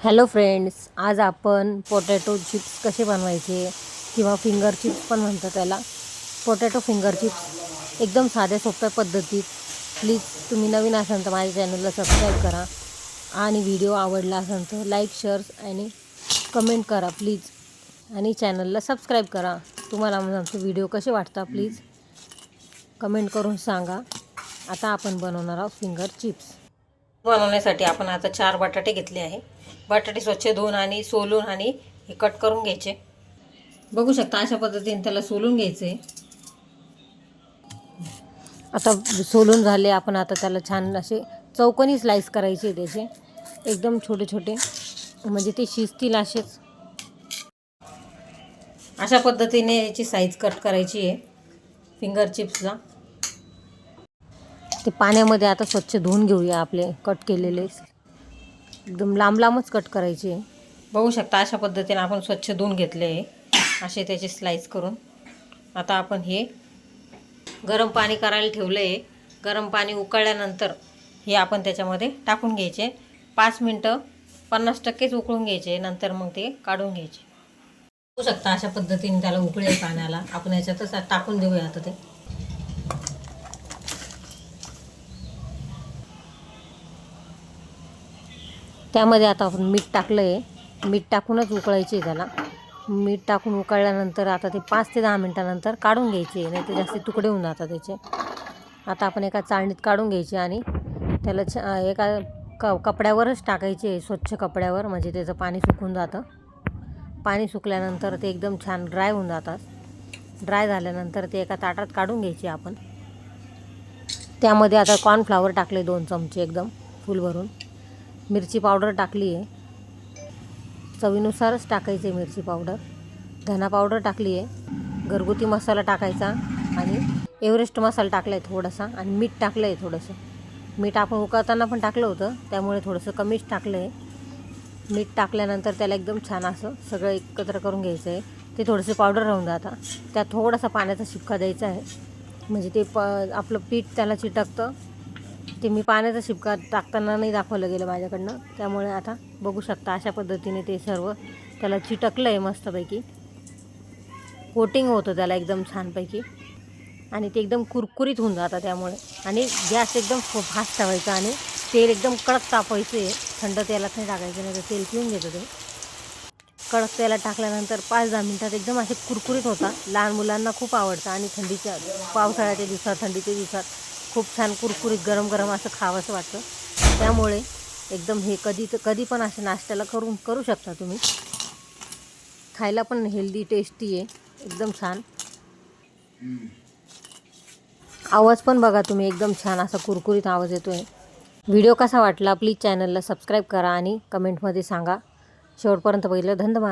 Hello friends आज आपण potato chips कसे बनवायचे किंवा फिंगर चिप्स पण म्हणतात त्याला. पोटॅटो फिंगर चिप्स एकदम साध्या सोप्या पद्धतीत. प्लीज तुम्ही नवीन असाल तर माझ्या चॅनलला सबस्क्राईब करा. आणि व्हिडिओ आवडला असेल तर लाईक शेअर्स आणि कमेंट करा प्लीज आणि चॅनलला सबस्क्राईब करा. तुम्हाला मग आमचे व्हिडिओ कसे वाटतात प्लीज कमेंट करून सांगा. आता आपण बनवणार आहोत फिंगर चिप्स बनवण्यासाठी आपण आता चार बटाटे घेतले आहे. बटाटे स्वच्छ धुवून आणि सोलून आणि हे कट करून घ्यायचे. बघू शकता अशा पद्धतीने त्याला सोलून घ्यायचे. आता सोलून झाले आपण आता त्याला छान असे चौकोनी स्लाईस करायचे त्याचे. एकदम छोटे छोटे म्हणजे ते शिजतील असेच. अशा पद्धतीने याची साईज कट करायची आहे. फिंगर चिप्सला ते पाण्यामध्ये आता स्वच्छ धुवून घेऊया आपले कट केलेले. एकदम लांब लांबच कट करायचे. बघू शकता अशा पद्धतीने आपण स्वच्छ धुवून घेतले आहे. असे त्याचे स्लाईस करून. आता आपण हे गरम पाणी करायला ठेवलं आहे. गरम पाणी उकळल्यानंतर हे आपण त्याच्यामध्ये टाकून घ्यायचे. पाच मिनटं पन्नास टक्केच उकळून घ्यायचे. नंतर मग ते काढून घ्यायचे. बघू शकता अशा पद्धतीने त्याला उकळेल पाण्याला आपण याच्यातच टाकून देऊया आता ते. त्यामध्ये आता आपण मीठ टाकलं आहे मीठ टाकूनच उकळायचे आहे त्याला. मीठ टाकून उकळल्यानंतर आता ते पाच ते दहा मिनटानंतर काढून घ्यायचे नाही तर जास्त तुकडे होऊन जातात त्याचे. आता आपण एका चाळणीत काढून घ्यायचे आणि त्याला छ एका क कपड्यावरच टाकायचे स्वच्छ कपड्यावर म्हणजे त्याचं पाणी सुकून जातं. पाणी सुकल्यानंतर ते एकदम छान ड्राय होऊन जातात. ड्राय झाल्यानंतर ते एका ताटात काढून घ्यायचे आपण. त्यामध्ये आता कॉर्नफ्लावर टाकले दोन चमचे एकदम फुल भरून मिरची पावडर टाकली आहे. चवीनुसारच टाकायचे आहे मिरची पावडर. धना पावडर टाकली आहे. घरगुती मसाला टाकायचा आणि एव्हरेस्ट मसाला टाकला आहे थोडासा आणि मीठ टाकलं आहे थोडंसं. मीठ आपण उकळताना पण टाकलं होतं त्यामुळे थोडंसं कमीच टाकलं आहे मीठ टाकल्यानंतर त्याला एकदम छान असं सगळं एकत्र करून घ्यायचं आहे ते थोडंसं पावडर राहून जातं. त्यात थोडासा पाण्याचा शिपका द्यायचा आहे. म्हणजे ते प आपलं पीठ त्याला चिटकतं. ते मी पाण्याचा शिपका टाकताना नाही दाखवलं गेलं माझ्याकडनं. त्यामुळे आता बघू शकता अशा पद्धतीने ते सर्व त्याला चिटकलं आहे मस्तपैकी. कोटिंग होतं त्याला एकदम छानपैकी. आणि ते एकदम कुरकुरीत होऊन जातं त्यामुळे. आणि गॅस एकदम फास्ट ठेवायचा आणि तेल एकदम कडक तापवायचं. आहे थंड तेलात नाही टाकायचं नाही तर तेल पिऊन घेतं ते. कडक तेलात टाकल्यानंतर पाच दहा मिनटात एकदम असे कुरकुरीत होता लहान मुलांना खूप आवडतं आणि थंडीच्या पावसाळ्याच्या दिवसात थंडीच्या दिवसात. खूप छान कुरकुरीत गरम गरम असं खावंसं वाटतं. त्यामुळे एकदम हे कधी कधी पण असे नाश्त्याला करून करू शकता तुम्ही. खायला पण हेल्दी टेस्टी आहे. एकदम छान. आवाज पण बघा तुम्ही एकदम छान असा कुरकुरीत आवाज येतो आहे व्हिडिओ कसा वाटला प्लीज चॅनलला सबस्क्राईब करा आणि कमेंटमध्ये सांगा. शेवटपर्यंत पहिलं धन्यवाद.